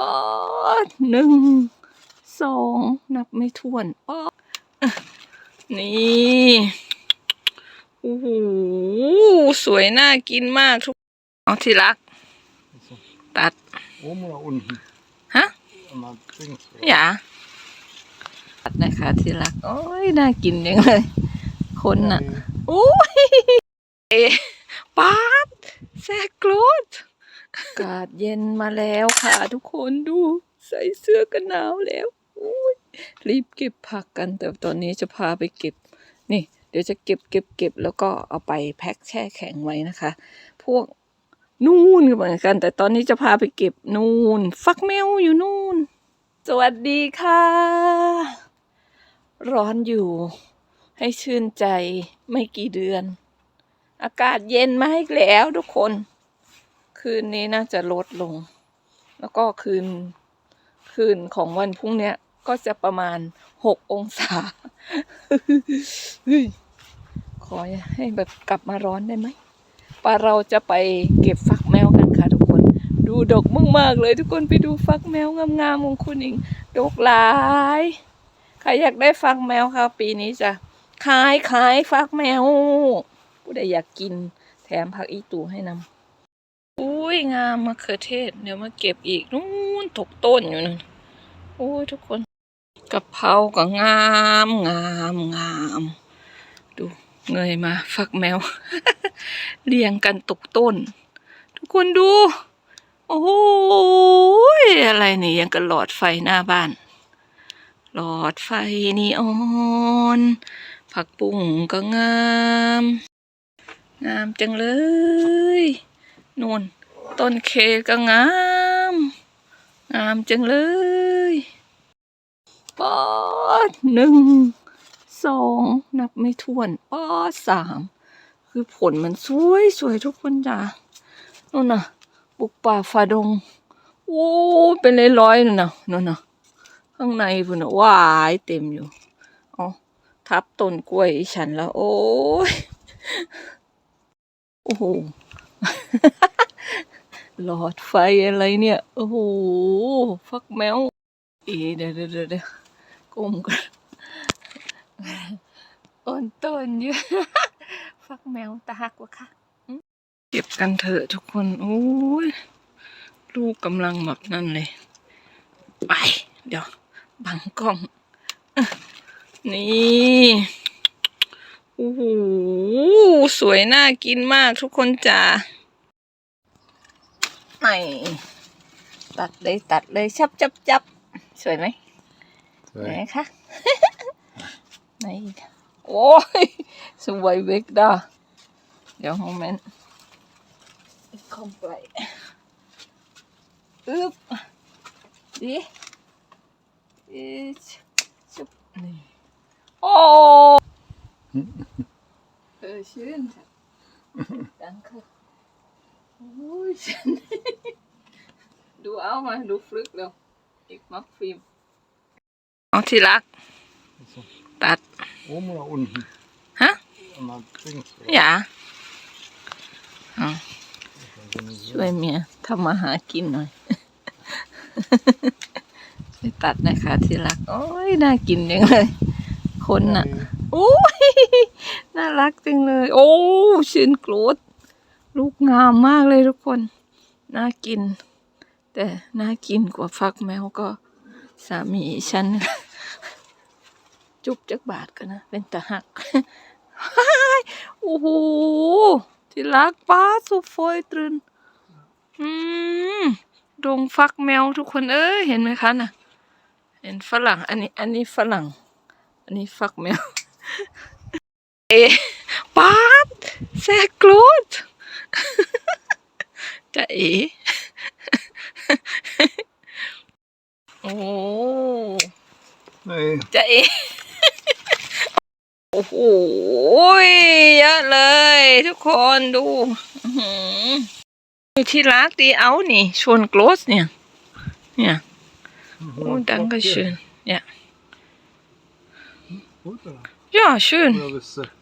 ป๊อดหนึ่งสองนับไม่ถ้วนป๊อดอะนี่โอ้โหสวยน่ากินมากทุกเอาที่รัก ตัด Oben oder unten? Hä? Mal links. อย่าตัดนะคะที่รัก โอ้ยน่ากินจังเลย คนน่ะ โอ้ยเอะปาดแซกโกรด อากาศเย็นมาแล้วค่ะ ทุกคนดูใส่เสื้อกันหนาวแล้วรีบเก็บผักกันแต่ตอนนี้จะพาไปเก็บ นี่ เดี๋ยวจะเก็บเก็บเก็บแล้วก็เอาไปแพ็คแช่แข็งไว้นะคะ พวกนู่นก็เหมือนกัน แต่ตอนนี้จะพาไปเก็บนู่น ฟักแมวอยู่นู่น สวัสดีค่ะ ร้อนอยู่ ให้ชื่นใจไม่กี่เดือน อากาศเย็นมาอีกแล้วทุกคน คืนนี้น่าจะลดลง แล้วก็คืนคืนของวันพรุ่งนี้ก็จะประมาณหกองศา ขอให้แบบกลับมาร้อนได้ไหมปาเราจะไปเก็บฟักแมวกันค่ะทุกคน ดูดกมากๆเลยทุกคนไปดูฟักแมวงามๆของคุณอิงดกหลายใครอยากได้ฟักแมวค่ะ ปีนี้จะขายขายฟักแมว ผู้ใดอยากกินแถมผักอีตูให้นำ อุ้ยงามมะเขือเทศ เดี๋ยวมาเก็บอีกนู่นถกต้นอยู่นั่นโอ้ยทุกคนกะเพราก็งามงามงาม ดูเงยมาฟักแมว เรียงกันตกต้น ทุกคนดู โอ้ยอะไรนี่ยังกับหลอดไฟหน้าบ้าน หลอดไฟนีออนผักปุ้งก็งาม งามจังเลย นู่นต้นเคก็งาม งามจังเลยปอดหนึ่งสองนับไม่ถ้วนปอดสามคือผลมันสวยสวยทุกคนจ้านู่นน่ะบุกป่าฟาดงโอ้เป็นร้อยๆนู่นน่ะนู่นน่ะข้างในพุ่นน่ะวายเต็มอยู่อ๋อทับต้นกล้วยฉันแล้วโอ้ยโอ้โห หลอดไฟอะไรเนี่ย โอ้โห ฟักแมว เอเดี๋ยวเดี๋ยวเดี๋ยวก้มกันอ่อนต้นเยอะฟักแมวตาหักวะค่ะเก็บกันเถอะทุกคน โอ้ย ลูกกำลังแบบนั่นเลย ไป เดี๋ยว บังกล้อง นี่ โอ้โหสวยน่ากินมากทุกคนจ้าไหนตัดเลยตัดเลยชับจับจับสวยไหมสวยไหมคะไหนอีกโอ้ยสวยเวกด้าเดี๋ยวโมเมนต์คอมไปอึ๊บดีอีชุบนี่โอ้ เออชื่นค่ะ danke โอ้ยฉันดูเอามาดูฟลึกเร็วอีกมักฟิล์มเอาที่รัก So. ตัด Oben oder unten? Hä? Mal links. oder? อย่าเอา Wenn du so- ช่วยเมียทำมาหากินหน่อยไปตัดนะคะที่รัก โอ้ย น่ากินจังเลย คนน่ะโอ้ย น่ารักจังเลย โอ้ชื่นกรธลูกงามมากเลยทุกคน น่ากิน แต่น่ากินกว่าฟักแมวก็สามีฉัน จุบจักบาทกันนะ เป็นตะหักโอ้โหที่รักป้าสุฟอยตรึนอืมดงฟักแมวทุกคนเอ้ยเห็นไหมคะน่ะ เห็นฝรั่ง อันนี้ อันนี้ฝรั่ง อันนี้ฟักแมว เอะปาดแซกโกรดจะเอโอ้ Nee, จะเอโอ้โหเยอะเลย ทุกคนดูอื้อหือมีที่รักดีเอานี่ ชวนโกรสเนี่ย เนี่ยโอ้ดังก็ชื่นเนี่ย Gut, oder?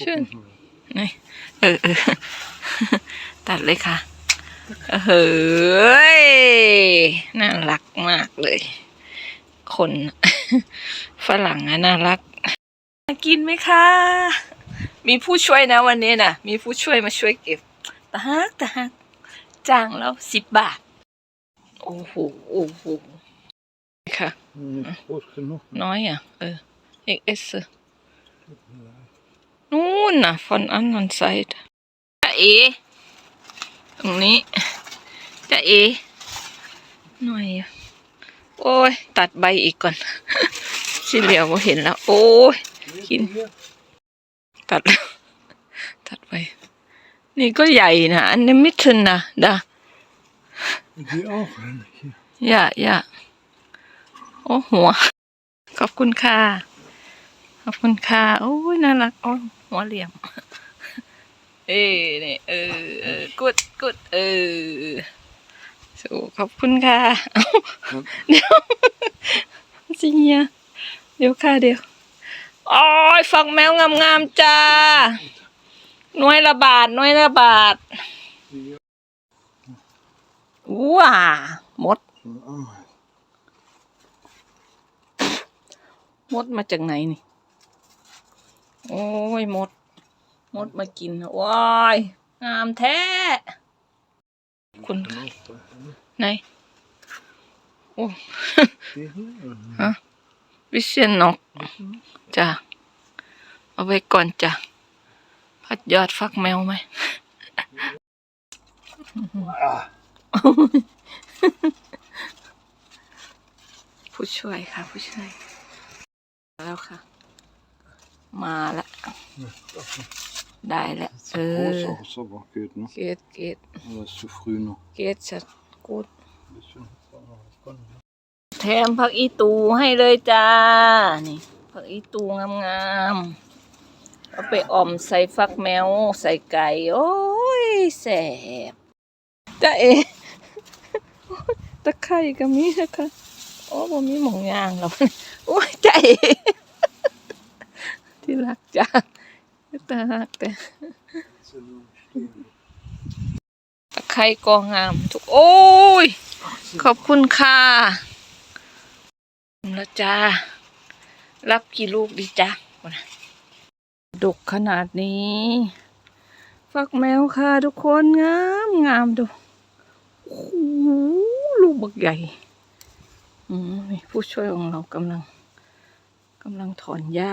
ย่าชื่น Oder bist du Schön. gucken? นี่เออเออตัดเลยค่ะเฮ้ยน่ารักมากเลย คนฝรั่งอะน่ารัก กินไหมคะ มีผู้ช่วยนะวันนี้นะมีผู้ช่วยมาช่วยเก็บตาฮักตาฮักจ้างแล้วสิบบาท โอ้โหโอ้โหค่ะ Niet groot genoeg. น้อยอะ เออเอกเอส นู่นน่ะ von anderen Seite จะเอ ตรงนี้จะเอ หน่อยอะโอ้ย ตัดใบอีกก่อน สิเหลียวก็เห็นแล้ว โอ้ย Kind. Hier. ตัดตัดไป นี่ก็ใหญ่นะ อันนี้มิถึนนะดา Die auch. Hier. อย่าอย่าโอ้หัว ขอบคุณค่ะ ขอบคุณค่ะ โอ้ยน่ารักโอ้ย หัวเหลี่ยม เอ้นี่เออเออกุดกุดเออสู้ขอบคุณค่ะเอ้าเดี๋ยวสิเฮียเดี๋ยวค่ะเดี๋ยวโอ้ยฝักแมวงามๆจ้าหน่วยละบาทหน่วยละบาทว้าหมด Zo'n ameis. มดมาจากไหนนี่ โอ้ยมด มดมากินว้ายงามแท้ คุณไหนโอ้ฮะวิเชียนนกจ้ะเอาไว้ก่อนจ้ะพัดยอดฟักแมวไหมผู้ช่วยค่ะ ผู้ช่วย แล้วค่ะ มาละได้แล้ว Het เอ is อ groot als sabberkeet, ne? เกตเกต Maar dat is te vroeg nog. เกตชัดกูด Beetje. Kan. แถมผักอีตูให้เลยจ้า นี่ผักอีตูงามๆเอาไปอ่อมใส่ฟักแมว ใส่ไก่ โอ้ยแสบจ้าเอ ตะไคร่ก็มีนะคะ โอ้บ่มีหมองยางหรอกโอ้ยจ้าเอ ที่รักจ้าตาหักแต่ตะไคร่ก็งาม ทุก โอ้ย ขอบคุณค่ะแล้วจ้า รับกี่ลูกดีจ้าดกขนาดนี้ ฟักแมวค่ะทุกคนงามงามดูโอ้ลูกบักใหญ่นี่ผู้ช่วยของเรากำลังกำลังถอนหญ้า